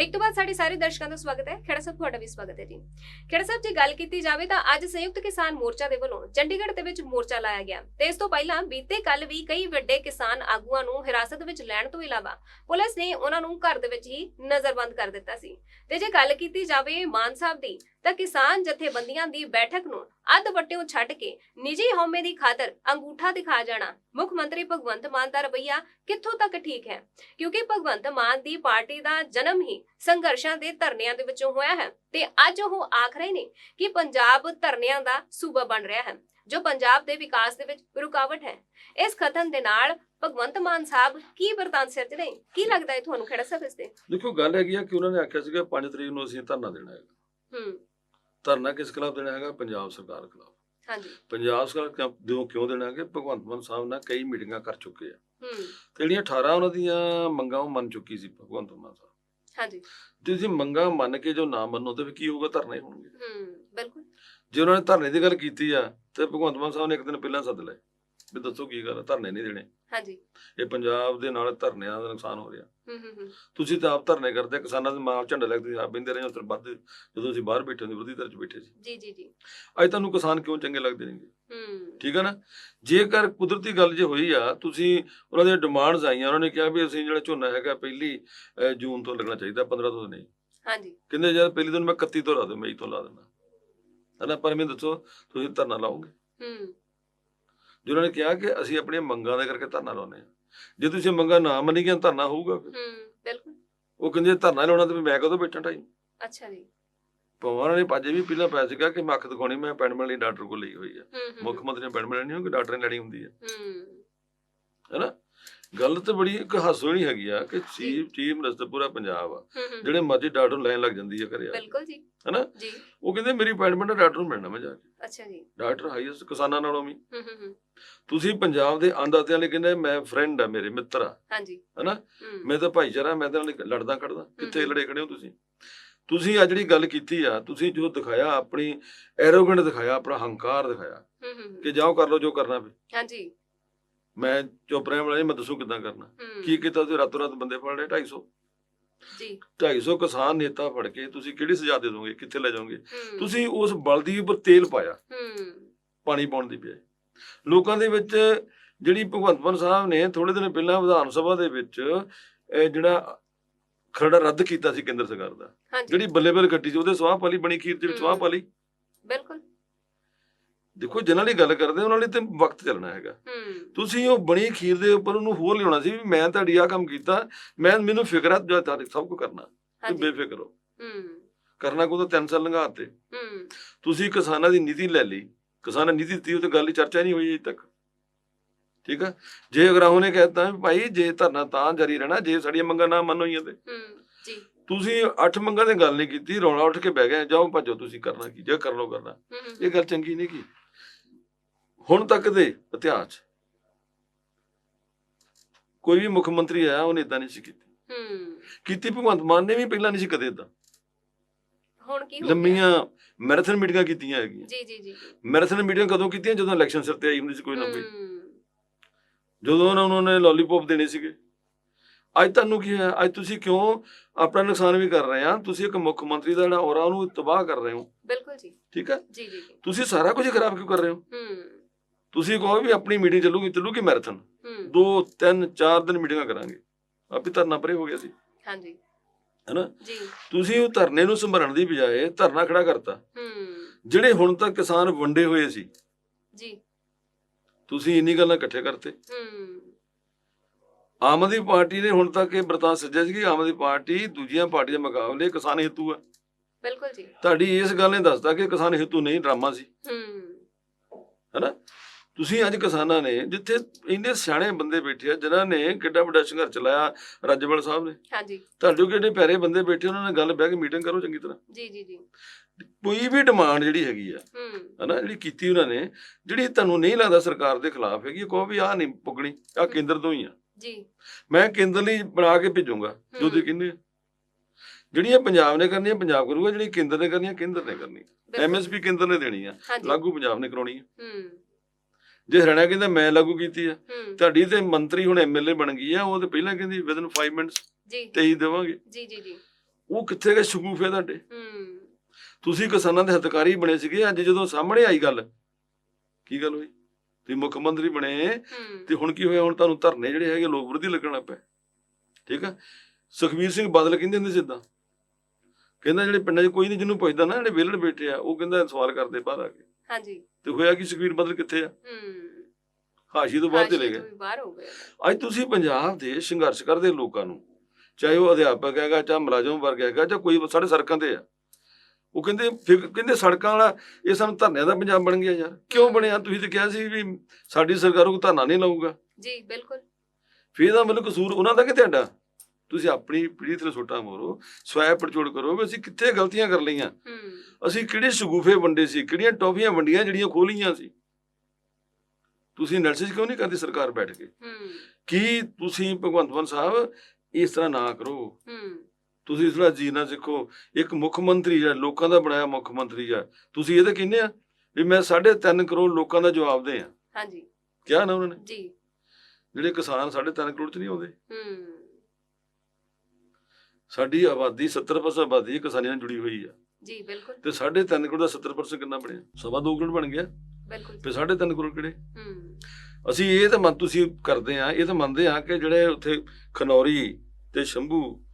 Break ਤੋਂ ਬਾਅਦ ਸਾਡੇ ਸਾਰੇ ਦਰਸ਼ਕਾਂ ਦਾ ਸਵਾਗਤ ਹੈ। ਖੇੜਾ ਸਾਹਿਬ, ਤੁਹਾਡਾ ਵੀ ਸਵਾਗਤ ਹੈ ਜੀ। ਖੇੜਾ ਸਾਹਿਬ, ਜੇ ਗੱਲ ਕੀਤੀ ਜਾਵੇ ਤਾਂ ਅੱਜ ਸੰਯੁਕਤ ਕਿਸਾਨ ਮੋਰਚਾ ਦੇ ਵੱਲੋਂ ਚੰਡੀਗੜ੍ਹ ਦੇ ਵਿੱਚ ਮੋਰਚਾ ਲਾਇਆ ਗਿਆ ਤੇ ਇਸ ਤੋਂ ਪਹਿਲਾਂ ਬੀਤੇ ਕੱਲ ਵੀ ਕਈ ਵੱਡੇ ਕਿਸਾਨ ਆਗੂਆਂ ਨੂੰ ਹਿਰਾਸਤ ਵਿੱਚ ਲੈਣ ਤੋਂ ਇਲਾਵਾ ਪੁਲਿਸ ਨੇ ਉਹਨਾਂ ਨੂੰ ਘਰ ਦੇ ਵਿੱਚ ਹੀ ਨਜ਼ਰਬੰਦ ਕਰ ਦਿੱਤਾ ਸੀ। ਤੇ ਜੇ ਗੱਲ ਕੀਤੀ ਜਾਵੇ ਮਾਨ ਸਾਹਿਬ ਦੀ ਤਾਂ ਕਿਸਾਨ ਜਥੇਬੰਦੀਆਂ ਦੀ ਬੈਠਕ ਨੂੰ ਅੱਧ ਵੱਟਿਓਂ ਛੱਡ ਕੇ ਨਿੱਜੀ ਹਉਮੈ ਦੀ ਖਾਤਰ ਅੰਗੂਠਾ ਦਿਖਾ ਜਾਣਾ। ਮੁੱਖ ਮੰਤਰੀ ਭਗਵੰਤ ਮਾਨ ਦਾ ਰਵੱਈਆ ਕਿੱਥੋਂ ਤੱਕ ਠੀਕ ਹੈ? ਕਿਉਂਕਿ ਭਗਵੰਤ ਮਾਨ ਦੀ ਪਾਰਟੀ ਦਾ ਜਨਮ ਹੀ ਸੰਘਰਸ਼ਾਂ ਦੇ ਧਰਨਿਆਂ ਦੇ ਵਿੱਚੋਂ ਹੋਇਆ ਹੈ ਤੇ ਅੱਜ ਉਹ ਆਖ ਰਹੇ ਨੇ ਕਿ ਪੰਜਾਬ ਧਰਨਿਆਂ ਦਾ ਸੂਬਾ ਬਣ ਰਿਹਾ ਹੈ ਜੋ ਪੰਜਾਬ ਦੇ ਵਿਕਾਸ ਦੇ ਵਿੱਚ ਰੁਕਾਵਟ ਹੈ। ਇਸ ਕਥਨ ਦੇ ਨਾਲ ਭਗਵੰਤ ਮਾਨ ਸਾਹਿਬ ਕੀ ਵਰਤਾਨ ਸਿਰਜ ਰਹੇ ਕੀ ਲੱਗਦਾ ਹੈ ਤੁਹਾਨੂੰ ਖੜਾ ਸਾਹਿਬ ਇਸ ਤੇ? ਦੇਖੋ ਗੱਲ ਹੈਗੀ ਆ ਕਿ ਉਹਨਾਂ ਨੇ ਆਖਿਆ ਸੀਗਾ 5 ਤਰੀਕ ਨੂੰ ਅਸੀਂ ਧਰਨਾ ਦੇਣਾ ਹੈਗਾ। ਹੂੰ। ਧਰਨਾ ਕਿਸ ਖਿਲਾਫ ਦੇਣਾ ਹੈਗਾ? ਪੰਜਾਬ ਸਰਕਾਰ ਖਿਲਾਫ। ਹਾਂਜੀ। ਪੰਜਾਬ ਸਰਕਾਰ ਕਿਉਂ- ਦਿਓ ਕਿਉਂ ਦੇਣਾ ਹੈਗਾ? ਭਗਵੰਤ ਮਾਨ ਸਾਹਿਬ ਨਾਲ ਕਈ ਮੀਟਿੰਗਾਂ ਕਰ ਚੁੱਕੇ ਆ। ਹੂੰ। ਤੇ ਜਿਹੜੀਆਂ 18 ਉਹਨਾਂ ਦੀਆਂ ਮੰਗਾਂ ਉਹ ਮੰਨ ਚੁੱਕੀ ਸੀ ਭਗਵੰਤ ਮਾਨ ਸਾਹਿਬ। ਹਾਂਜੀ। ਜੇ ਤੁਸੀਂ ਮੰਗਾਂ ਮੰਨ ਕੇ ਜੋ ਨਾ ਮੰਨੋ ਤੇ ਫਿਰ ਕੀ ਹੋਊਗਾ? ਧਰਨੇ ਹੋਣਗੇ। ਹੂੰ ਬਿਲਕੁਲ। ਜੇ ਉਹਨਾਂ ਨੇ ਧਰਨੇ ਦੀ ਗੱਲ ਕੀਤੀ ਆ ਤੇ ਭਗਵੰਤ ਮਾਨ ਸਾਹਿਬ ਨੇ ਇੱਕ ਦਿਨ ਪਹਿਲਾਂ ਸੱਦ ਲਏ। ਵੀ ਦੱਸੋ ਕੀ ਗੱਲ ਧਰਨੇ ਨਹੀਂ ਦੇਣੇ। ਹਾਂਜੀ। ਇਹ ਪੰਜਾਬ ਦੇ ਨਾਲ ਧਰਨਿਆਂ ਦਾ ਨੁਕਸਾਨ ਹੋ ਰਿਹਾ। ਹੂੰ ਹੂੰ ਹੂੰ। ਤੁਸੀਂ ਤਾਂ ਆਪ ਧਰਨੇ ਕਰਦੇ ਕਿਸਾਨਾਂ ਦੇ ਮਾਲ ਝੰਡਾ ਲੈ ਕੇ ਤੁਸੀਂ ਆਪ ਬਿੰਦੇ ਰਹੇ ਹੋ ਤੇ ਵੱਧ ਜਦੋਂ ਅਸੀਂ ਬਾਹਰ ਬੈਠੇ ਹੁੰਦੇ ਵਿਰੋਧੀ ਧਿਰ 'ਚ ਬੈਠੇ ਸੀ। ਜੀ ਜੀ ਜੀ। ਅੱਜ ਤੁਹਾਨੂੰ ਕਿਸਾਨ ਕਿਉਂ ਚੰਗੇ ਲੱਗਦੇ ਨੇਗੇ? ਹੂੰ। ਠੀਕ ਹੈ ਨਾ? ਜੇਕਰ ਕੁਦਰਤੀ ਗੱਲ ਜੇ ਹੋਈ ਆ ਤੁਸੀਂ ਉਹਨਾਂ ਦੀਆਂ ਡਿਮਾਂਡਸ ਆਈਆਂ ਉਹਨਾਂ ਨੇ ਕਿਹਾ ਵੀ ਅਸੀਂ ਜਿਹੜਾ ਝੋਨਾ ਹੈਗਾ ਪਹਿਲੀ ਜੂਨ ਤੋਂ ਲੱਗਣਾ ਚਾਹੀਦਾ 15 ਤੋਂ ਨਹੀਂ। ਹਾਂਜੀ। ਕਹਿੰਦੇ ਯਾਰ ਪਹਿਲੀ ਦਿਨ ਮੈਂ 31 ਤੋਂ ਲਾ ਦੂੰ ਮਈ ਤੋਂ ਲਾ ਦਿੰਦਾ। ਹਨਾ ਪਰ ਮੈਨੂੰ ਦੱਸੋ ਤੁਸੀਂ ਧਰਨਾ ਲਾਓਗੇ? ਹੂੰ। ਜੇ ਉਹਨਾਂ ਨੇ ਕਿਹਾ ਕਿ ਅਸੀਂ ਆਪਣੀਆਂ ਮੰਗਾਂ ਦੇ ਕਰਕੇ ਧਰਨਾ ਲਾਉਂਦੇ ਆ ਜੇ ਤੁਸੀਂ ਮੰਗਾਂ ਨਾ ਮੰਨੀਆਂ ਧਰਨਾ ਹੋਊਗਾ ਫਿਰ। ਹੂੰ ਬਿਲਕੁਲ। ਉਹ ਕਹਿੰਦੇ ਧਰਨਾ ਲਾਉਣਾ ਤੇ ਮੈਂ ਕਦੋਂ ਬੈਠਾ ਟਾਈਮ ਅੱਛਾ ਜੀ। ਪਵਾਰਾਂ ਨੇ ਪਾਜੇ ਵੀ ਪਹਿਲਾਂ ਪੈ ਸੀਗਾ ਕਿ ਮੈਂ ਅੱਖ ਦਿਖਾਉਣੀ ਮੈਂ ਅਪਾਇੰਟਮੈਂਟ ਲਈ ਡਾਕਟਰ ਕੋਲ ਲਈ ਹੋਈ ਆ। ਮੁੱਖ ਮੰਤਰੀ ਨੇ ਅਪਾਇੰਟਮੈਂਟ ਨਹੀਂ ਹੋਊਗੀ ਡਾਕਟਰ ਨੇ ਲੈਣੀ ਹੁੰਦੀ ਹੈ ਹੂੰ। ਹੈਨਾ? ਗੱਲ ਤੇ ਬੜੀ ਇੱਕ ਹਾਸੋਣੀ ਹੈਗੀ ਆ ਕਿ ਚੀਫ ਚੀਫ ਮਿਨਿਸਟਰ ਪੂਰਾ ਪੰਜਾਬ ਆ ਜਿਹੜੇ ਮਰਜ਼ੀ ਡਾਕਟਰ ਨੂੰ ਲਾਈਨ ਲੱਗ ਜਾਂਦੀ ਆ ਘਰੇ ਆ ਬਿਲਕੁਲ ਜੀ। ਹੈਨਾ? ਜੀ। ਉਹ ਕਹਿੰਦੇ ਮੇਰੀ ਅਪਾਇੰਟਮੈਂਟ ਡਾਕਟਰ ਨੂੰ ਮਿਲਣਾ ਮੈਂ ਜਾ ਕੇ। ਅੱਛਾ ਜੀ। ਡਾਕਟਰ ਹਾਈਐਸਟ ਕਿਸਾਨਾਂ ਨਾਲੋਂ ਵੀ। ਹੂੰ ਹੂੰ ਹੂੰ ਤੁਸੀਂ ਪੰਜਾਬ ਦੇ ਅੰਦਾਜ਼ਿਆਂ ਲਈ ਕਹਿੰਦੇ ਮੈਂ ਫਰੈਂਡ ਆ ਮੇਰੇ ਮਿੱਤਰ ਆ। ਹਾਂਜੀ। ਹੈਨਾ? ਮੈਂ ਤਾਂ ਭਾਈਚਾਰਾ ਮੈਂ ਤਾਂ ਨਾਲ ਲੜਦਾ ਖੜਦਾ। ਕਿੱਥੇ। ਲੜੇ ਖੜੇ ਹੋ ਤੁਸੀਂ? ਤੁਸੀਂ ਆ ਜਿਹੜੀ ਗੱਲ ਕੀਤੀ ਆ ਤੁਸੀਂ ਜੋ ਦਿਖਾਇਆ ਆਪਣੀ ਐਰੋਗੈਂਟ ਦਿਖਾਇਆ ਆਪਣਾ ਹੰਕਾਰ ਦਿਖਾਇਆ ਹੂੰ ਹੂੰ ਹੂੰ। ਕਿ ਜਾਓ ਕਰ ਲਓ ਜੋ ਕਰਨਾ ਵੀ ਹਾਂਜੀ। ਮੈਂ ਚੁੱਪ ਰਹਿਣ ਵਾਲਾ ਨਹੀਂ ਮੈਂ ਦੱਸੂ ਕਿੱਦਾਂ ਕਰਨਾ? ਕੀ ਕੀਤਾ ਤੁਸੀਂ? ਰਾਤੋਂ ਰਾਤ ਬੰਦੇ ਫੜ ਲਏ 250 ਜੀ। 250 ਕਿਸਾਨ ਨੇਤਾ ਫੜ ਕੇ ਤੁਸੀਂ ਕਿਹੜੀ ਸਜ਼ਾ ਦੇ ਦੋਗੇ? ਕਿੱਥੇ ਲੈ ਜਾਓਗੇ? ਤੁਸੀਂ ਉਸ ਬਲਦੀ ਉੱਪਰ ਤੇਲ ਪਾਇਆ। ਹੂੰ। ਪਾਣੀ ਪਾਉਣ ਦੀ ਬਜਾਏ। ਲੋਕਾਂ ਦੇ ਵਿੱਚ ਜਿਹੜੀ ਭਗਵੰਤ ਮਾਨ ਸਾਹਿਬ ਨੇ ਥੋੜੇ ਦਿਨ ਪਹਿਲਾਂ ਵਿਧਾਨ ਸਭਾ ਦੇ ਵਿੱਚ ਇਹ ਜਿਹੜਾ ਖਰੜਾ ਰੱਦ ਕੀਤਾ ਸੀ ਕੇਂਦਰ ਸਰਕਾਰ ਦਾ। ਜਿਹੜੀ ਬੱਲੇ ਬੱਲੇ ਗੱਟੀ ਸੀ ਉਹਦੇ ਸਵਾਹ ਪਾਲੀ ਬਣੀ ਖੀਰ ਦੇ ਵਿੱਚ ਸਵਾਹ। ਪਾਲੀ ਬਿਲਕੁਲ। ਦੇਖੋ ਜਿਨ੍ਹਾਂ ਲਈ ਗੱਲ ਕਰਦੇ ਉਹਨਾਂ ਲਈ ਤੇ ਵਕਤ ਚੱਲਣਾ ਹੈਗਾ। ਤੁਸੀਂ ਉਹ ਬਣੀ ਖੀਰ ਦੇ ਉੱਪਰ ਉਹਨੂੰ ਹੋਰ ਲਿਆਉਣਾ ਸੀ ਵੀ ਮੈਂ ਤੁਹਾਡੀ ਆ ਕੰਮ ਕੀਤਾ ਮੈਂ ਮੈਨੂੰ ਫਿਕਰ ਹੈ ਜੋ ਤੁਹਾਡੇ ਸਭ ਕੁਝ ਕਰਨਾ ਤੇ ਬੇਫਿਕਰ ਹੋ। ਕਰਨਾ ਕੋ ਤਾਂ ਤਿੰਨ ਸਾਲ ਲੰਘਾਤੇ ਤੁਸੀਂ ਕਿਸਾਨਾਂ ਦੀ ਨੀਤੀ ਲੈ ਲਈ ਕਿਸਾਨਾਂ ਨੀਤੀ ਦਿੱਤੀ ਉਹ ਤੇ ਗੱਲ ਹੀ ਚਰਚਾ ਨਹੀਂ ਹੋਈ ਅਜੇ ਤੱਕ। ਠੀਕ ਆ? ਜੇ ਅਗਰਾਹੋਂ ਨੇ ਕਹਿਤਾ ਭਾਈ ਜੇ ਧਰਨਾ ਤਾਂ ਜਾਰੀ ਰਹਿਣਾ ਜੇ ਸਾਡੀਆਂ ਮੰਗਾਂ ਨਾ ਮੰਨੋਈਆਂ ਤੇ। ਜੀ। ਤੁਸੀਂ ਅੱਠ ਮੰਗਾਂ ਦੀ ਗੱਲ ਨਹੀਂ ਕੀਤੀ ਰੌਲਾ ਉੱਠ ਕੇ ਬਹਿ ਗਏ ਜਾਓ ਭੱਜੋ ਤੁਸੀਂ ਕਰਨਾ ਕੀ ਜੇ ਕਰ ਲੋ ਕਰਨਾ। ਇਹ ਗੱਲ ਚੰਗੀ ਨਹੀਂ ਕੀ? ਹੁਣ ਤੱਕ ਦੇ ਇਤਿਹਾਸ। ਕੋਈ ਵੀ ਮੁੱਖ ਮੰਤਰੀ ਆਇਆ ਉਹਨੇ ਇਦਾਂ ਨਹੀਂ ਸੀ ਕੀਤੀ। ਹੂੰ। ਕੀਤੀ ਭਗਵੰਤ ਮਾਨ ਨੇ ਵੀ ਪਹਿਲਾਂ ਨਹੀਂ ਸੀ ਕਦੇ ਇਦਾਂ ਹੁਣ ਕੀ ਹੋ ਗਿਆ? ਲੰਮੀਆਂ ਮੈਰਾਥਨ ਮੀਟਿੰਗਾਂ ਕੀਤੀਆਂ ਹੈਗੀਆਂ। ਜੀ ਜੀ ਜੀ। ਮੈਰਾਥਨ ਮੀਟਿੰਗਾਂ ਕਦੋਂ ਕੀਤੀਆਂ? ਜਦੋਂ ਇਲੈਕਸ਼ਨ ਸਿਰ ਤੇ ਆਈ ਹੁੰਦੀ ਸੀ ਕੋਈ ਨਾ ਕੋਈ ਹੂੰ। ਜਦੋਂ ਉਹਨਾਂ ਉਹਨਾਂ ਨੇ ਲੋਲੀਪੌਪ ਦੇਣੇ ਸੀਗੇ। ਅੱਜ ਤੁਹਾਨੂੰ ਕੀ ਹੈ? ਅੱਜ ਤੁਸੀਂ ਕਿਉਂ ਆਪਣਾ ਨੁਕਸਾਨ ਵੀ ਕਰ ਰਹੇ ਆ? ਤੁਸੀਂ ਇੱਕ ਮੁੱਖ ਮੰਤਰੀ ਦਾ ਜਿਹੜਾ ਔਰਾ ਉਹਨੂੰ ਤਬਾਹ ਕਰ ਰਹੇ ਹੋ। ਬਿਲਕੁਲ ਜੀ। ਠੀਕ ਹੈ? ਜੀ ਜੀ ਜੀ। ਤੁਸੀਂ ਸਾਰਾ ਕੁਝ ਖਰਾਬ ਕਿਉਂ ਕਰ ਰਹੇ ਹੋ? ਹੂੰ। ਤੁਸੀਂ ਕਹੋ ਵੀ ਆਪਣੀ ਮੀਟਿੰਗ ਚੱਲੂਗੀ ਚੱਲੂਗੀ ਮੈਰਾਥਨ ਦੋ ਤਿੰਨ ਚਾਰ ਦਿਨ ਮੀਟਿੰਗਾਂ ਕਰਾਂਗੇ। ਆਪੇ ਧਰਨਾ ਪਰੇ ਹੋ ਗਿਆ ਸੀ। ਹਾਂਜੀ। ਹੈਨਾ? ਜੀ। ਤੁਸੀਂ ਉਹ ਧਰਨੇ ਨੂੰ ਸੰਭਰਨ ਦੀ ਬਜਾਏ ਧਰਨਾ ਖੜਾ ਕਰਤਾ। ਹੂੰ। ਜਿਹੜੇ ਹੁਣ ਤੱਕ ਕਿਸਾਨ ਵੰਡੇ ਹੋਏ ਸੀ ਜੀ। ਤੁਸੀਂ ਇੰਨੀ ਗੱਲਾਂ ਇਕੱਠੇ ਕਰਤੇ। ਹੂੰ। ਆਮ ਆਦਮੀ ਪਾਰਟੀ ਨੇ ਹੁਣ ਤੱਕ ਇਹ ਬਰਤਾਨ ਸੱਜਿਆ ਸੀ ਕਿ ਆਮ ਆਦਮੀ ਪਾਰਟੀ ਦੂਜੀਆਂ ਪਾਰਟੀਆਂ ਦੇ ਮੁਕਾਬਲੇ ਕਿਸਾਨ ਹਿੱਤੂ ਆ। ਬਿਲਕੁਲ ਜੀ। ਤੁਹਾਡੀ ਇਸ ਗੱਲ ਨੇ ਦੱਸਦਾ ਕਿ ਕਿਸਾਨ ਹਿੱਤੂ ਨਹੀਂ ਡਰਾਮਾ ਸੀ। ਹੂੰ। ਹੈਨਾ? ਤੁਸੀਂ ਅੱਜ ਕਿਸਾਨਾਂ ਨੇ ਜਿੱਥੇ ਇੰਨੇ ਸਿਆਣੇ ਬੰਦੇ ਬੈਠੇ ਆ ਜਿਨ੍ਹਾਂ ਨੇ ਕਿੱਡਾ ਵੱਡਾ ਸੰਘਰਸ਼ ਚਲਾਇਆ ਰਾਜੇਵਾਲ ਸਾਹਿਬ ਨੇ। ਹਾਂਜੀ। ਤੁਹਾਡੇ ਕਿਹੜੇ ਪਿਆਰੇ ਬੰਦੇ ਬੈਠੇ ਉਹਨਾਂ ਨਾਲ ਗੱਲ ਬਹਿ ਕੇ ਮੀਟਿੰਗ ਕਰੋ ਚੰਗੀ ਤਰ੍ਹਾਂ। ਜੀ ਜੀ ਜੀ। ਕੋਈ ਵੀ ਡਿਮਾਂਡ ਜਿਹੜੀ ਹੈਗੀ ਆ ਹੂੰ। ਹਨਾ ਜਿਹੜੀ ਕੀਤੀ ਉਹਨਾਂ ਨੇ ਜਿਹੜੀ ਤੁਹਾਨੂੰ ਨਹੀਂ ਲੱਗਦਾ ਸਰਕਾਰ ਦੇ ਖਿਲਾਫ ਹੈਗੀ ਕਹੋ ਵੀ ਆਹ ਨਹੀਂ ਪੁੱਗਣੀ ਆਹ ਕੇਂਦਰ ਤੋਂ ਹੀ ਆ। ਜੀ। ਮੈਂ ਕੇਂਦਰ ਲਈ ਬਣਾ ਕੇ ਭੇਜੂੰਗਾ ਜੋ ਤੁਸੀਂ ਕਹਿੰਦੇ ਆ। ਜਿਹੜੀਆਂ ਪੰਜਾਬ ਨੇ ਕਰਨੀਆਂ ਪੰਜਾਬ ਕਰੂਗਾ ਜਿਹੜੀ ਕੇਂਦਰ ਨੇ ਕਰਨੀਆਂ ਕੇਂਦਰ ਨੇ ਕਰਨੀ। ਐਮਐਸਪੀ ਕੇਂਦਰ ਨੇ ਦੇਣੀ ਆ ਲਾਗੂ ਪੰਜਾਬ ਨੇ ਕਰਾਉਣੀ ਆ। ਹੂੰ। ਜੇ ਹਰਿਆਣਾ ਕਹਿੰਦਾ ਮੈਂ ਲਾਗੂ ਕੀਤੀ ਆ ਤੁਹਾਡੀ ਤੇ ਮੰਤਰੀ ਹੁਣ ਐਮਐਲਏ ਬਣ ਗਈ ਆ ਉਹ ਤੇ ਪਹਿਲਾਂ ਕਹਿੰਦੀ ਵਿਦਨ 5 ਮਿੰਟਸ ਜੀ। ਤੇ ਹੀ ਦੇਵਾਂਗੇ। ਜੀ ਜੀ ਜੀ। ਉਹ ਕਿੱਥੇ ਗਏ? ਸ਼ਗੂਫੇ ਤੁਹਾਡੇ। ਹੂੰ। ਤੁਸੀਂ ਕਿਸਾਨਾਂ ਦੇ ਹਿਤਕਾਰੀ ਬਣੇ ਸੀਗੇ ਅੱਜ ਜਦੋਂ ਸਾਹਮਣੇ ਆਈ ਗੱਲ ਕੀ ਗੱਲ ਹੋਈ? ਤੁਸੀਂ ਮੁੱਖ ਮੰਤਰੀ ਬਣੇ ਤੇ ਹੁਣ ਕੀ ਹੋਇਆ? ਹੁਣ ਤੁਹਾਨੂੰ ਧਰਨੇ ਜਿਹੜੇ ਹੈਗੇ ਲੋਕ ਵਿਰੋਧੀ ਲੱਗਣ ਲੱਗ ਪਏ। ਠੀਕ ਆ? ਸੁਖਬੀਰ ਸਿੰਘ ਬਾਦਲ ਕਹਿੰਦੇ ਹੁੰਦੇ ਸਿੱਧਾ ਕਹਿੰਦਾ ਜਿਹੜੇ ਪਿੰਡਾਂ 'ਚ ਕੋਈ ਨਹੀਂ ਜਿਹਨੂੰ ਪੁੱਛਦਾ ਨਾ ਜਿਹੜੇ ਵਿਹਲੜ ਬੈਠੇ ਆ ਉਹ ਕਹਿੰਦਾ ਸਵਾਲ ਕਰਦੇ ਬਾਹਰ ਆ ਕੇ। ਹਾਂਜੀ। ਤੇ ਹੋਇਆ ਕਿ ਸੁਖਬੀਰ ਬਾਦਲ ਕਿੱਥੇ ਆ? ਹੂੰ। ਹਾਸ਼ੀ ਤੋਂ ਬਾਹਰ ਚਲੇ ਗਏ। ਬਾਹਰ ਹੋ ਗਏ। ਅੱਜ ਤੁਸੀਂ ਪੰਜਾਬ ਦੇ ਸੰਘਰਸ਼ ਕਰਦੇ ਲੋਕਾਂ ਨੂੰ ਚਾਹੇ ਉਹ ਅਧਿਆਪਕ ਹੈਗਾ ਚਾਹੇ ਮੁਲਾਜ਼ਮ ਵਰਗ ਹੈਗਾ ਜਾਂ ਕੋਈ ਸਾਡੇ ਸੜਕਾਂ ਤੇ ਆ ਉਹ ਕਹਿੰਦੇ ਫਿਰ ਕਹਿੰਦੇ ਸੜਕਾਂ ਵਾਲਾ ਇਹ ਸਾਨੂੰ ਧਰਨਿਆਂ ਦਾ ਪੰਜਾਬ ਬਣ ਗਿਆ ਯਾਰ। ਕਿਉਂ ਬਣਿਆ? ਤੁਸੀਂ ਤੇ ਕਿਹਾ ਸੀ ਵੀ ਸਾਡੀ ਸਰਕਾਰ ਉਹ ਧਰਨਾ ਨਹੀਂ ਲਾਊਗਾ। ਜੀ ਬਿਲਕੁਲ। ਫਿਰ ਇਹਦਾ ਮਤਲਬ ਕਸੂਰ ਉਹਨਾਂ ਦਾ ਕਿ ਤੁਹਾਡਾ? ਤੁਸੀਂ ਆਪਣੀ ਪੀੜ੍ਹੀ ਤੇ ਸੋਟਾ ਮੋਰੋ ਸਵੈ ਪੜਚੋੜ ਕਰੋ ਵੀ ਅਸੀਂ ਕਿੱਥੇ ਗਲਤੀਆਂ ਕਰ ਲਈਆਂ। ਹੂੰ। ਅਸੀਂ ਕਿਹੜੇ ਸ਼ਗੂਫੇ ਵੰਡੇ ਸੀ ਕਿਹੜੀਆਂ ਟੌਫੀਆਂ ਵੰਡੀਆਂ ਜਿਹੜੀਆਂ ਖੋਲੀਆਂ ਸੀ। ਤੁਸੀਂ ਐਨਾਲਿਸਿਸ ਕਿਉਂ ਨਹੀਂ ਕਰਦੇ ਸਰਕਾਰ ਬੈਠ ਕੇ? ਹੂੰ। ਕੀ ਤੁਸੀਂ ਭਗਵੰਤ ਮਾਨ ਸਾਹਿਬ ਇਸ ਤਰ੍ਹਾਂ ਨਾ ਕਰੋ? ਹੂੰ। ਤੁਸੀਂ ਥੋੜਾ ਜੀਣਾ ਸਿੱਖੋ। ਇੱਕ ਮੁੱਖ ਮੰਤਰੀ ਆ ਲੋਕਾਂ ਦਾ ਬਣਾਇਆ ਮੁੱਖ ਮੰਤਰੀ ਆ ਤੁਸੀਂ ਇਹ ਤਾਂ ਕਹਿੰਦੇ ਆ? ਵੀ ਮੈਂ 3.5 ਕਰੋੜ ਲੋਕਾਂ ਦਾ ਜਵਾਬ ਦੇ ਆ। ਹਾਂਜੀ। ਕਿਹਾ ਨਾ ਉਹਨਾਂ ਨੇ? ਜੀ। ਜਿਹੜੇ ਕਿਸਾਨ 3.5 ਕਰੋੜ ਚ ਨਹੀਂ ਆਉਂਦੇ? ਹੂੰ। ਸਾਡੀ ਆਬਾਦੀ 70% ਆਬਾਦੀ ਕਿਸਾਨੀ ਨਾਲ ਜੁੜੀ ਹੋਈ ਆ ਜੀ ਬਿਲਕੁਲ। ਤੇ 3.5 ਕਰੋੜ ਦਾ 70% ਕਿੰਨਾ ਬਣਿਆ? ਸਵਾ ਦੋ ਕਰੋੜ ਬਣ ਗਿਆ। ਬਿਲਕੁਲ। ਤੇ 3.5 ਕਰੋੜ ਕਿਹੜੇ? ਹੂੰ। ਅਸੀਂ ਇਹ ਤਾਂ ਮੰਨ ਤੁਸੀਂ ਕਰਦੇ ਆ ਇਹ ਤਾਂ ਮੰਨਦੇ ਆ ਕਿ ਜਿਹੜੇ ਉੱਥੇ ਖਨੌਰੀ ਤੇ ਸ਼ੰਭੂ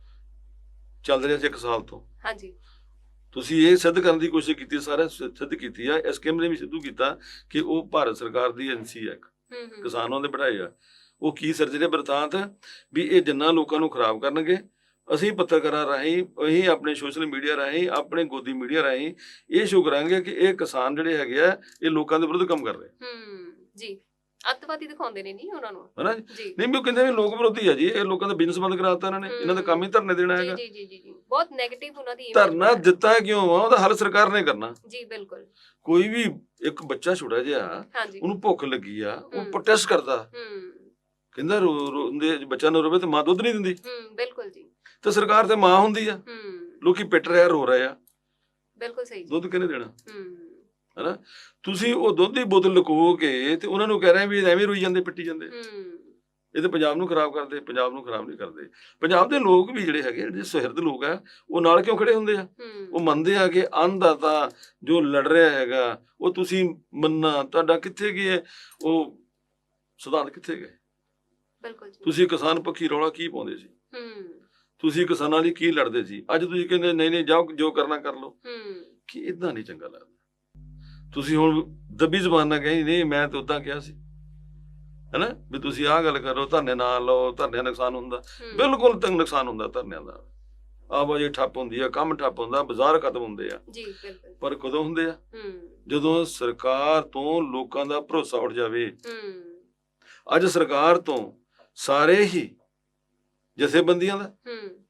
ਚੱਲ ਰਿਹਾ ਸੀ ਇੱਕ ਸਾਲ ਤੋਂ। ਹਾਂਜੀ। ਤੁਸੀਂ ਇਹ ਸਿੱਧ ਕਰਨ ਦੀ ਕੋਸ਼ਿਸ਼ ਕੀਤੀ ਸਾਰਾ ਸਿੱਧ ਕੀਤੀ ਆ। ਐਸਕੇਐਮ ਨੇ ਵੀ ਸਿੱਧੂ ਕੀਤਾ ਕਿ ਉਹ ਭਾਰਤ ਸਰਕਾਰ ਦੀ ਏਜੰਸੀ ਹੈ ਕਿਸਾਨਾਂ ਦੇ ਬਿਠਾਏ ਆ। ਉਹ ਕੀ ਸਿਰਜਣੇ ਬਰਤਾਂਤ? ਵੀ ਇਹ ਜਿੰਨਾ ਲੋਕਾਂ ਨੂੰ ਖਰਾਬ ਕਰਨਗੇ ਅਸੀਂ ਪੱਤਰਕਾਰਾਂ ਰਾਹੀਂ ਅਸੀਂ ਆਪਣੇ ਸੋਸ਼ਲ ਮੀਡੀਆ ਰਾਹੀਂ ਆਪਣੇ ਗੋਦੀ ਮੀਡੀਆ ਰਾਹੀਂ ਇਹ ਸ਼ੋਅ ਕਰਾਂਗੇ ਕਿ ਇਹ ਕਿਸਾਨ ਜਿਹੜੇ ਹੈਗੇ ਆ ਇਹ ਲੋਕਾਂ ਦੇ ਵਿਰੁੱਧ ਕੰਮ ਕਰ ਰਹੇ ਹੂੰ ਜੀ। ਅੱਤਵਾਦੀ ਦਿਖਾਉਂਦੇ ਨੇ ਨਹੀਂ ਉਹਨਾਂ ਨੂੰ ਹਨਾ ਜੀ? ਨਹੀਂ ਵੀ ਉਹ ਕਹਿੰਦੇ ਵੀ ਲੋਕ ਵਿਰੋਧੀ ਆ ਜੀ ਇਹ ਲੋਕਾਂ ਦਾ ਬਿਜ਼ਨਸ ਬੰਦ ਕਰਾਤਾ ਇਹਨਾਂ ਨੇ। ਇਹਨਾਂ ਦਾ ਕੰਮ ਹੀ ਧਰਨੇ ਦੇਣਾ ਹੈਗਾ। ਜੀ ਜੀ ਜੀ ਜੀ। ਬਹੁਤ 네ਗੇਟਿਵ ਉਹਨਾਂ ਦੀ image ਧਰਨਾ ਬਣਾ- ਦਿੱਤਾ ਕਿਉਂ ਆ? ਉਹਦਾ ਹੱਲ ਸਰਕਾਰ ਨੇ ਕਰਨਾ। ਜੀ ਬਿਲਕੁਲ। ਕੋਈ ਵੀ ਇੱਕ ਬੱਚਾ ਛੋਟਾ ਜਿਹਾ ਉਹਨੂੰ ਭੁੱਖ ਲੱਗੀ ਆ ਉਹ। ਪ੍ਰੋਟੈਸਟ ਕਰਦਾ। ਹੂੰ। ਕਹਿੰਦਾ ਰੋ ਰੋਂਦੇ ਬੱਚਾ ਨਾ ਰੋਵੇ ਤੇ ਮਾਂ ਦੁੱਧ ਨਹੀਂ ਦਿੰਦੀ। ਹੂੰ ਬਿਲਕੁਲ ਜੀ। ਤੇ ਸਰਕਾਰ ਤੇ ਮਾਂ ਹੁੰਦੀ ਆ। ਲੋਕੀ ਪਿੱਟ ਰਿਹਾ ਰੋ ਰਹੇ ਆ। ਬਿਲਕੁਲ ਸਹੀ ਦੁੱਧ ਕਿਹਨੇ ਦੇਣਾ? ਹੂੰ। ਹਨਾ? ਤੁਸੀਂ ਉਹ ਦੁੱਧ ਦੀ ਬੋਤਲ ਲੁਕੋ ਕੇ ਤੇ ਉਹਨਾਂ ਨੂੰ ਕਹਿ ਰਹੇ ਵੀ ਐਵੇਂ ਰੋਈ ਜਾਂਦੇ ਪਿੱਟੀ ਜਾਂਦੇ। ਇਹ ਤੇ ਪੰਜਾਬ ਨੂੰ ਖਰਾਬ ਕਰਦੇ ਪੰਜਾਬ ਨੂੰ ਖਰਾਬ ਨਹੀਂ ਕਰਦੇ। ਪੰਜਾਬ ਦੇ ਲੋਕ ਵੀ ਜਿਹੜੇ ਹੈਗੇ ਜਿਹੜੇ ਸੁਹਿਰਦ ਲੋਕ ਆ ਉਹ ਨਾਲ ਕਿਉਂ ਖੜੇ ਹੁੰਦੇ ਆ? ਉਹ ਮੰਨਦੇ ਆ ਕਿ ਅੰਨਦਾਤਾ ਜੋ ਲੜ ਰਿਹਾ ਹੈਗਾ ਉਹ ਤੁਸੀਂ ਮੰਨਣਾ ਤੁਹਾਡਾ ਕਿੱਥੇ ਗਏ ਉਹ ਸਿਧਾਂਤ ਕਿੱਥੇ ਗਏ? ਬਿਲਕੁਲ ਜੀ। ਤੁਸੀਂ ਕਿਸਾਨ ਪੱਖੀ ਰੌਲਾ ਕੀ ਪਾਉਂਦੇ ਸੀ? ਹੂੰ। ਤੁਸੀਂ ਕਿਸਾਨਾਂ ਲਈ ਕੀ ਲੜਦੇ ਸੀ? ਅੱਜ ਤੁਸੀਂ ਕਹਿੰਦੇ ਨਹੀਂ ਨਹੀਂ ਜਾਓ ਜੋ ਕਰਨਾ ਕਰ ਲਓ। ਹੂੰ। ਕਿ ਇਦਾਂ ਨਹੀਂ ਚੰਗਾ ਲੱਗਦਾ? ਤੁਸੀਂ ਹੁਣ ਦੱਬੀ ਜ਼ਬਾਨ ਨਾਲ ਕਹੀ ਨਹੀਂ ਮੈਂ ਤਾਂ ਉਦਾਂ ਕਿਹਾ ਸੀ। ਹੈਨਾ? ਵੀ ਤੁਸੀਂ ਆਹ ਗੱਲ ਕਰੋ ਧਰਨੇ ਨਾਲ ਲਓ ਧਰਨੇ ਨੁਕਸਾਨ ਹੁੰਦਾ। ਬਿਲਕੁਲ ਤਾਂ ਨੁਕਸਾਨ ਹੁੰਦਾ ਧਰਨਿਆਂ ਦਾ। ਆਵਾਜਾਈ ਠੱਪ ਹੁੰਦੀ ਆ ਕੰਮ ਠੱਪ ਹੁੰਦਾ ਬਾਜ਼ਾਰ ਖਤਮ ਹੁੰਦੇ ਆ। ਜੀ ਬਿਲਕੁਲ। ਪਰ ਕਦੋਂ ਹੁੰਦੇ ਆ? ਹੂੰ। ਜਦੋਂ ਸਰਕਾਰ ਤੋਂ ਲੋਕਾਂ ਦਾ ਭਰੋਸਾ ਉੱਠ ਜਾਵੇ। ਹੂੰ। ਅੱਜ ਸਰਕਾਰ ਤੋਂ ਸਾਰੇ ਹੀ ਜਥੇਬੰਦੀਆਂ ਦਾ। ਹੂੰ।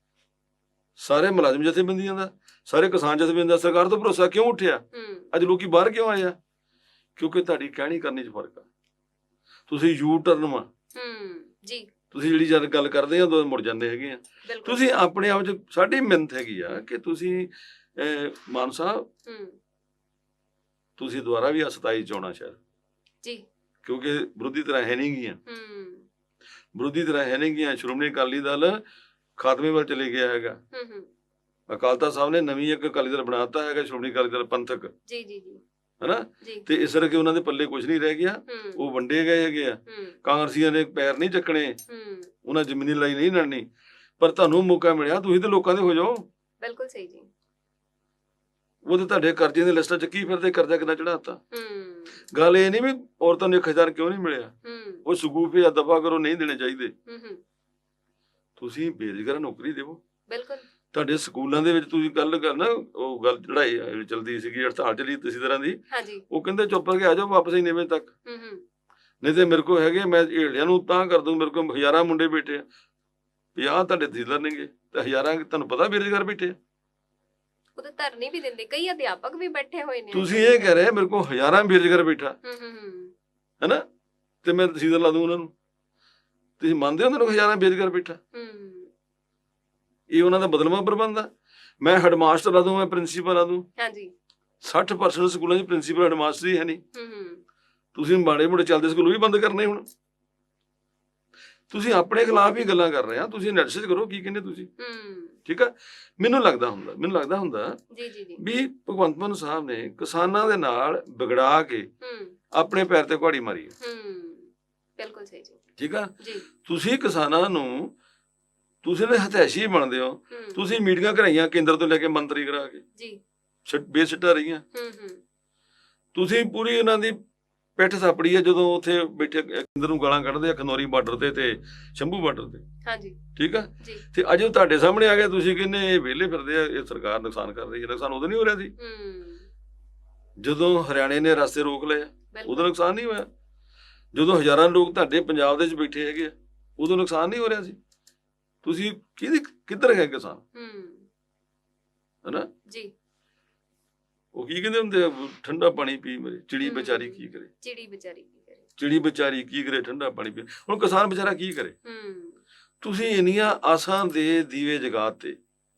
ਸਾਰੇ ਮੁਲਾਜ਼ਮ ਜਥੇਬੰਦੀਆਂ ਦਾ ਸਾਰੇ ਕਿਸਾਨ ਜਥੇਬੰਦੀਆਂ ਦਾ। ਸਰਕਾਰ ਤੋਂ ਭਰੋਸਾ ਕਿਉਂ ਉੱਠਿਆ? ਅੱਜ ਲੋਕੀ ਬਾਹਰ ਕਿਉਂ ਆਏ ਆ? ਕਿਉਂਕਿ ਤੁਹਾਡੀ ਕਹਿਣੀ ਕਰਨੀ 'ਚ ਫ਼ਰਕ ਆ। ਤੁਸੀਂ ਯੂ ਟਰਨ ਵਾ। ਹੂੰ ਜੀ। ਤੁਸੀਂ ਜਿਹੜੀ ਜਦ ਗੱਲ ਕਰਦੇ ਆ ਉਦੋਂ ਮੁੜ ਜਾਂਦੇ ਹੈਗੇ ਆ। ਤੁਸੀਂ ਆਪਣੇ ਆਪ 'ਚ ਸਾਡੀ ਮਿਹਨਤ ਹੈਗੀ ਆ ਕਿ ਤੁਸੀਂ ਮਾਨ ਸਾਹਿਬ ਹੂੰ। ਤੁਸੀਂ ਦੁਬਾਰਾ ਵੀ ਆ 27 ਚ ਆਉਣਾ ਸ਼ਾਇਦ। ਜੀ। ਕਿਉਂਕਿ ਵਿਰੋਧੀ ਤਰ੍ਹਾਂ ਹੈ ਨਹੀਂ ਗੀਆਂ। ਹੂੰ। ਵਿਰੋਧੀ ਤਰ੍ਹਾਂ ਹੈ ਨਹੀਂ ਗੀਆਂ ਸ਼੍ਰੋਮਣੀ ਅਕਾਲੀ ਦਲ ਖਾਤਮੇ ਵੱਲ ਚਲੇ ਗਿਆ ਹੈਗਾ। ਹੂੰ ਹੂੰ। ਅਕਾਲ ਤਖਤ ਸਾਹਿਬ ਨੇ ਨਵੀਂ ਇੱਕ ਅਕਾਲੀ ਦਲ ਬਣਾਤਾ ਹੈਗਾ ਸ਼੍ਰੋਮਣੀ ਅਕਾਲੀ ਦਲ ਪੰਥਕ। ਜੀ ਜੀ ਜੀ। ਹੈਨਾ? ਤੇ ਇਸ ਕਰਕੇ ਉਹਨਾਂ ਦੇ ਪੱਲੇ ਕੁਝ ਨਹੀਂ ਰਹਿ ਗਿਆ। ਉਹ ਵੰਡੇ ਗਏ ਹੈਗੇ ਆ। ਕਾਂਗਰਸੀਆਂ ਨੇ ਪੈਰ ਨਹੀਂ ਚੱਕਣੇ। ਉਹਨਾਂ ਜ਼ਮੀਨੀ ਲੜਾਈ ਨਹੀਂ ਲੜਨੀ। ਪਰ ਤੁਹਾਨੂੰ ਮੌਕਾ ਮਿਲਿਆ। ਤੁਸੀਂ ਤੇ ਲੋਕਾਂ ਦੇ ਹੋ ਜਾਓ। ਬਿਲਕੁਲ ਸਹੀ ਜੀ। ਉਹ ਤੇ ਤੁਹਾਡੇ ਕਰਜ਼ੇ ਦੀ ਲਿਸਟਾਂ ਚੱਕੀ ਫਿਰਦੇ ਕਰਜ਼ਾ ਕਿੰਨਾ ਚੜਾਤਾ ਹੂੰ। ਗੱਲ ਇਹ ਨਹੀਂ ਵੀ ਔਰਤਾਂ ਨੂੰ 1000 ਕਿਉਂ ਨਹੀਂ ਮਿਲਿਆ? ਹੂੰ। ਉਹ ਸਗੂਫੇ ਆ ਦਫਾ ਕਰੋ ਨਹੀਂ ਦੇਣੇ ਚਾਹੀਦੇ। ਹੂੰ ਹੂੰ। ਤੁਸੀਂ ਬੇਰੁਜ਼ਗਾਰਾਂ ਨੌਕਰੀ ਦਿਓ ਬਿਲਕੁਲ। ਤੁਹਾਡੇ ਸਕੂਲਾਂ ਦੇ ਵਿੱਚ ਤੁਸੀਂ ਗੱਲ ਕਰਨਾ ਉਹ ਗੱਲ ਚੜਾਈ ਚਲਦੀ ਸੀਗੀ ਹੜਤਾਲ ਚਲੀ ਤੁਸੀਂ ਤਰ੍ਹਾਂ ਦੀ। ਹਾਂਜੀ। ਉਹ ਕਹਿੰਦੇ ਚੁੱਪ ਕਰਕੇ ਆ ਜਾਓ ਵਾਪਸ ਹੀ ਨਵੇਂ ਤੱਕ। ਹੂੰ ਹੂੰ। ਨਹੀਂ ਤੇ ਮੇਰੇ ਕੋ ਹੈਗੇ ਮੈਂ ਏੜਿਆਂ ਨੂੰ ਤਾਂ ਕਰ ਦੂੰ ਮੇਰੇ ਕੋ ਹਜ਼ਾਰਾਂ ਮੁੰਡੇ ਬੈਠੇ ਆ। ਵੀ ਆਹ ਤੁਹਾਡੇ ਤਹਿਸੀਲਦਾਰ ਨੇਗੇ ਤੇ ਹਜ਼ਾਰਾਂ ਤੁਹਾਨੂੰ ਪਤਾ ਬੇਰੁਜ਼ਗਾਰ ਬੈਠੇ ਆ? ਉਹ ਤਾਂ ਧਰਨੇ ਵੀ ਦਿੰਦੇ ਕਈ ਅਧਿਆਪਕ ਵੀ ਬੈਠੇ ਹੋਏ ਨੇ ਤੁਸੀਂ ਇਹ ਕਹਿ ਰਹੇ ਮੇਰੇ ਕੋ ਹਜ਼ਾਰਾਂ ਬੇਰੁਜ਼ਗਾਰ ਬੈਠਾ। ਹੂੰ ਹੂੰ ਹੂੰ। ਹੈਨਾ? ਤੇ ਮੈਂ ਤਹਿਸੀਲਦਾਰ ਲਾ ਦੂੰ ਉਹਨਾਂ ਨੂੰ। ਤੁਸੀਂ ਮੰਨਦੇ ਹੋ ਉਹਨਾਂ ਨੂੰ ਹਜ਼ਾਰਾਂ ਬੇਰੁਜ਼ਗਾਰ ਬੈਠਾ? ਹੂੰ। ਇਹ ਉਹਨਾਂ ਦਾ ਬਦਲਵਾਂ ਪ੍ਰਬੰਧ ਆ। ਮੈਂ ਹੈਡਮਾਸਟਰ ਲਾ ਦੂੰ ਮੈਂ ਪ੍ਰਿੰਸੀਪਲ ਲਾ ਦੂੰ। ਹਾਂਜੀ। 60% ਸਕੂਲਾਂ 'ਚ ਪ੍ਰਿੰਸੀਪਲ ਹੈਡਮਾਸਟਰ ਹੀ ਹੈ ਨਹੀਂ। ਹੂੰ ਹੂੰ। ਤੁਸੀਂ ਮਾੜੇ ਮੋੜੇ ਚੱਲਦੇ ਸਕੂਲ ਵੀ ਬੰਦ ਕਰਨੇ ਹੁਣ। ਤੁਸੀਂ ਆਪਣੇ ਖਿਲਾਫ ਹੀ ਗੱਲਾਂ ਕਰ ਰਹੇ ਆ ਤੁਸੀਂ ਐਨਾਲਿਸਿਸ ਕਰੋ ਕੀ ਕਹਿੰਦੇ ਤੁਸੀਂ। ਹੂੰ। ਠੀਕ ਆ? ਮੈਨੂੰ ਲੱਗਦਾ ਹੁੰਦਾ ਮੈਨੂੰ ਲੱਗਦਾ ਹੁੰਦਾ ਜੀ ਜੀ ਜੀ। ਵੀ ਭਗਵੰਤ ਮਾਨ ਸਾਹਿਬ ਨੇ ਕਿਸਾਨਾਂ ਦੇ ਨਾਲ ਵਿਗੜਾ ਕੇ ਹੂੰ। ਆਪਣੇ ਪੈਰ ਤੇ ਕੁਹਾੜੀ ਮਾਰੀ ਹੈ। ਹੂੰ ਬਿਲਕੁਲ ਸਹੀ ਜੀ। ਠੀਕ ਆ? ਜੀ। ਤੁਸੀਂ ਕਿਸਾਨਾਂ ਨੂੰ ਤੁਸੀਂ ਨੇ ਹਤੈਸ਼ੀ ਬਣਦੇ ਹੋ। ਹੂੰ। ਤੁਸੀਂ ਮੀਟਿੰਗਾਂ ਕਰਾਈਆਂ ਕੇਂਦਰ ਤੋਂ ਲੈ ਕੇ ਮੰਤਰੀ ਕਰਾ ਕੇ। ਜੀ। ਬੇਸਿੱਟਾ ਰਹੀਆਂ। ਹੂੰ ਹੂੰ। ਤੁਸੀਂ ਪੂਰੀ ਉਹਨਾਂ ਦੀ ਪਿੱਠ ਸਾਪੜੀ ਹੈ ਜਦੋਂ ਉੱਥੇ ਬੈਠੇ ਕੇਂਦਰ ਨੂੰ ਗਾਲਾਂ ਕੱਢਦੇ ਆ ਖਨੌਰੀ ਬਾਰਡਰ ਤੇ ਤੇ ਸ਼ੰਭੂ ਬਾਰਡਰ ਤੇ। ਹਾਂਜੀ। ਠੀਕ ਆ? ਜੀ। ਤੇ ਅੱਜ ਤੁਹਾਡੇ ਸਾਹਮਣੇ ਆ ਗਿਆ ਤੁਸੀਂ ਕਹਿੰਦੇ ਇਹ ਵਿਹਲੇ ਫਿਰਦੇ ਆ ਇਹ ਸਰਕਾਰ ਨੁਕਸਾਨ ਕਰ ਰਹੀ ਹੈ। ਨੁਕਸਾਨ ਉਦੋਂ ਨਹੀਂ ਹੋ ਰਿਹਾ ਸੀ? ਹੂੰ। ਜਦੋਂ ਹਰਿਆਣੇ ਨੇ ਰਸਤੇ ਰੋਕ ਲਏ ਉਦੋਂ ਨੁਕਸਾਨ ਨਹੀਂ ਹੋਇਆ? ਜਦੋਂ ਹਜ਼ਾਰਾਂ ਲੋਕ ਤੁਹਾਡੇ ਪੰਜਾਬ ਦੇ ਵਿੱਚ ਬੈਠੇ ਹੈਗੇ ਉਦੋਂ ਨੁਕਸਾਨ ਨਹੀਂ ਹੋ ਰਿਹਾ ਸੀ? ਤੁਸੀਂ ਕਿਹਦੀ ਕਿੱਧਰ ਗਏ ਕਿਸਾਨ? ਹੂੰ। ਹਨਾ? ਜੀ। ਉਹ ਕੀ ਕਹਿੰਦੇ ਹੁੰਦੇ ਆ ਠੰਡਾ ਪਾਣੀ ਪੀ ਮੇਰੇ ਚਿੜੀ। ਵਿਚਾਰੀ ਕੀ ਕਰੇ? ਚਿੜੀ ਵਿਚਾਰੀ ਕੀ ਕਰੇ? ਚਿੜੀ ਵਿਚਾਰੀ ਕੀ ਕਰੇ ਠੰਡਾ ਪਾਣੀ ਪੀ ਹੁਣ ਕਿਸਾਨ ਵਿਚਾਰਾ ਕੀ ਕਰੇ? ਹੂੰ। ਤੁਸੀਂ ਇੰਨੀਆਂ ਆਸਾਂ ਦੇ ਦੀਵੇ ਜਗਾਤੇ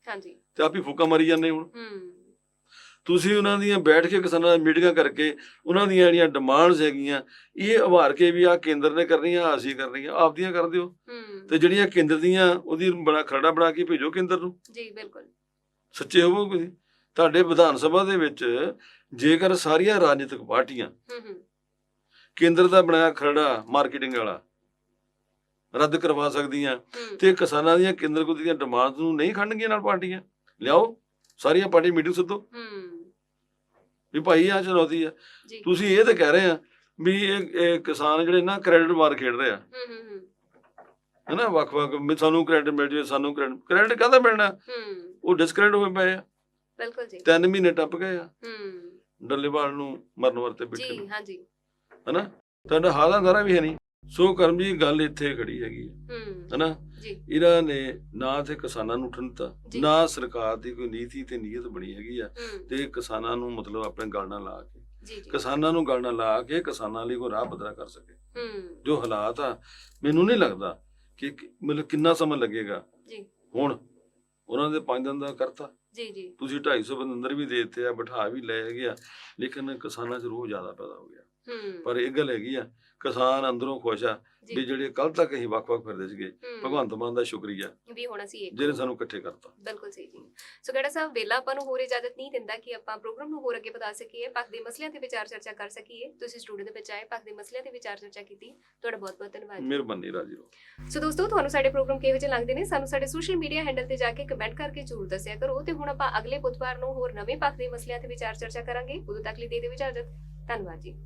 ਹਾਂਜੀ। ਤੇ ਆਪ ਹੀ ਫੂਕਾ ਮਾਰੀ ਜਾਂਦੇ ਹੁਣ। ਹੂੰ। ਤੁਸੀਂ ਉਹਨਾਂ ਦੀਆਂ ਬੈਠ ਕੇ ਕਿਸਾਨਾਂ ਨਾਲ ਮੀਟਿੰਗਾਂ ਕਰਕੇ ਉਹਨਾਂ ਦੀਆਂ ਜਿਹੜੀਆਂ ਡਿਮਾਂਡਸ ਹੈਗੀਆਂ ਇਹ ਉਭਾਰ ਕੇ ਵੀ ਆ ਕੇਂਦਰ ਨੇ ਕਰਨੀਆਂ ਅਸੀਂ ਕਰਨੀਆਂ ਆਪਦੀਆਂ ਕਰ ਦਿਓ। ਹੂੰ। ਤੇ ਜਿਹੜੀਆਂ ਕੇਂਦਰ ਦੀਆਂ ਉਹਦੀ ਬੜਾ ਖਰੜਾ ਬਣਾ ਕੇ ਭੇਜੋ ਕੇਂਦਰ ਨੂੰ। ਜੀ ਬਿਲਕੁਲ। ਸੱਚੇ ਹੋਵੋ ਤੁਸੀਂ? ਤੁਹਾਡੇ ਵਿਧਾਨ ਸਭਾ ਦੇ ਵਿੱਚ ਜੇਕਰ ਸਾਰੀਆਂ ਰਾਜਨੀਤਿਕ ਪਾਰਟੀਆਂ ਕੇਂਦਰ ਦਾ ਬਣਾਇਆ ਖਰੜਾ ਮਾਰਕੀਟਿੰਗ ਵਾਲਾ ਰੱਦ ਕਰਵਾ ਸਕਦੀਆਂ ਤੇ ਕਿਸਾਨਾਂ ਦੀਆਂ ਕੇਂਦਰ ਕੋਲ ਦੀਆਂ ਡਿਮਾਂਡਸ ਨੂੰ ਨਹੀਂ ਖੜਨਗੀਆਂ ਨਾਲ ਪਾਰਟੀਆਂ ਲਿਆਓ ਸਾਰੀਆਂ ਪਾਰਟੀ ਮੀਟਿੰਗ ਸੱਦੋ ਵੀ ਭਾਈ ਆ ਚੁਣੌਤੀ ਆ। ਜੀ। ਤੁਸੀਂ ਇਹ ਤਾਂ ਕਹਿ ਰਹੇ ਆ ਵੀ ਇਹ ਕਿਸਾਨ ਜਿਹੜੇ ਨਾ ਕ੍ਰੈਡਿਟ ਮਾਰ ਖੇਡ ਰਹੇ ਆ। ਹਨਾ ਵੱਖ-ਵੱਖ ਸਾਨੂੰ ਕ੍ਰੈਡਿਟ ਮਿਲ ਜਾਵੇ ਸਾਨੂੰ ਕ੍ਰੈਡਿਟ ਕ੍ਰੈਡਿਟ ਕਾਹਦਾ ਮਿਲਣਾ? ਉਹ ਡਿਸਕ੍ਰੈਡਿਟ ਹੋਏ ਪਏ ਆ। ਬਿਲਕੁਲ ਜੀ। ਤਿੰਨ ਮਹੀਨੇ ਟੱਪ ਗਏ ਆ। ਹੂੰ। ਡੱਲੇਵਾਲ ਨੂੰ ਮਰਨ ਵਰਤੇ ਬਿਠੇ ਜੀ ਹਾਂਜੀ। ਹਨਾ? ਤੁਹਾਡਾ ਹਾਲਾਂ ਸਾਰਾ ਵੀ ਹੈ ਨਹੀਂ। ਸੋ ਕਰਮ ਜੀ ਗੱਲ ਇੱਥੇ ਖੜੀ ਹੈਗੀ ਹੈ ਹੂੰ। ਹਨਾ? ਜੀ। ਇਹਨਾਂ ਨੇ ਨਾ ਤੇ ਕਿਸਾਨਾਂ ਨੂੰ ਠੰਡਤਾ ਜੀ। ਨਾ ਸਰਕਾਰ ਦੀ ਕੋਈ ਨੀਤੀ ਤੇ ਨੀਅਤ ਬਣੀ ਹੈਗੀ ਆ। ਹੂੰ। ਤੇ ਕਿਸਾਨਾਂ ਨੂੰ ਮਤਲਬ ਆਪਣੇ ਗਲ ਨਾਲ ਲਾ ਕੇ। ਜੀ ਜੀ। ਕਿਸਾਨਾਂ ਨੂੰ ਗਲ ਨਾਲ ਲਾ ਕੇ ਕਿਸਾਨਾਂ ਲਈ ਕੋਈ ਰਾਹ ਪੱਧਰਾ ਕਰ ਸਕੇ। ਹੂੰ। ਜੋ ਹਾਲਾਤ ਆ ਮੈਨੂੰ ਨਹੀਂ ਲੱਗਦਾ ਕਿ ਕਿ- ਮਤਲਬ ਕਿੰਨਾ ਸਮਾਂ ਲੱਗੇਗਾ। ਜੀ। ਹੁਣ ਉਹਨਾਂ ਦੇ 5 ਦਿਨ ਦਾ ਕਰਤਾ। ਜੀ ਜੀ। ਤੁਸੀਂ 250 ਬੰਦੇ ਅੰਦਰ ਵੀ ਦੇ ਦਿੱਤੇ ਆ ਬਿਠਾ ਵੀ ਲਏ ਗਿਆ ਲੇਕਿਨ ਕਿਸਾਨਾਂ 'ਚ ਰੋਹ ਜ਼ਿਆਦਾ ਪੈਦਾ ਹੋ ਗਿਆ। ਹੂੰ। ਪਰ ਇਹ ਗੱਲ ਹੈਗੀ ਆ ਕਿਸਾਨ ਅੰਦਰੋਂ ਖੁਸ਼ ਆ ਵੀ ਜਿਹੜੇ ਕੱਲ ਤੱਕ ਅਸੀਂ ਵੱਖ-ਵੱਖ ਫਿਰਦੇ ਸੀਗੇ ਭਗਵੰਤ ਮਾਨ ਦਾ ਸ਼ੁਕਰੀਆ ਵੀ ਹੋਣਾ ਸੀ ਇੱਕ ਜਿਹਨੇ ਸਾਨੂੰ ਇਕੱਠੇ ਕਰਤਾ। ਬਿਲਕੁਲ ਸਹੀ ਜੀ। ਸੋ ਕਿਹੜਾ ਸਾਹਿਬ ਵੇਲਾ ਆਪਾਂ ਨੂੰ ਹੋਰ ਇਜਾਜ਼ਤ ਨਹੀਂ ਦਿੰਦਾ ਕਿ ਆਪਾਂ ਪ੍ਰੋਗਰਾਮ ਨੂੰ ਹੋਰ ਅੱਗੇ ਵਧਾ ਸਕੀਏ ਪੱਖ ਦੇ ਮਸਲਿਆਂ ਤੇ ਵਿਚਾਰ ਚਰਚਾ ਕਰ ਸਕੀਏ। ਤੁਸੀਂ ਸਟੂਡੀਓ ਦੇ ਵਿੱਚ ਆਏ ਪੱਖ ਦੇ ਮਸਲਿਆਂ ਤੇ ਵਿਚਾਰ ਚਰਚਾ ਕੀਤੀ। ਤੁਹਾਡਾ ਬਹੁਤ ਬਹੁਤ ਧੰਨਵਾਦ। ਮਿਹਰਬਾਨੀ ਰਾਜੀ ਰਹੋ। ਸੋ ਦੋਸਤੋ ਤੁਹਾਨੂੰ ਸਾਡੇ ਪ੍ਰੋਗਰਾਮ ਕਿਹੋ ਜਿਹੇ ਲੱਗਦੇ ਨੇ ਸਾਨੂੰ ਸਾਡੇ ਸੋਸ਼ਲ ਮੀਡੀਆ ਹੈਂਡਲ ਤੇ ਜਾ ਕੇ ਕਮੈਂਟ ਕਰਕੇ ਜ਼ਰੂਰ ਦੱਸਿਆ ਕਰੋ ਤੇ ਹੁਣ ਆਪਾਂ ਅਗਲੇ ਬੁੱਧਵਾਰ ਨੂੰ ਹੋਰ ਨਵੇਂ ਪੱਖ ਦੇ ਮਸਲਿਆਂ ਤੇ ਵਿਚਾਰ ਚਰਚਾ ਕਰਾਂਗੇ। ਉਦੋਂ ਤੱਕ ਲਈ ਦੇ ਦਿਓ ਇਜਾਜ਼ਤ। ਧੰਨਵਾਦ ਜੀ।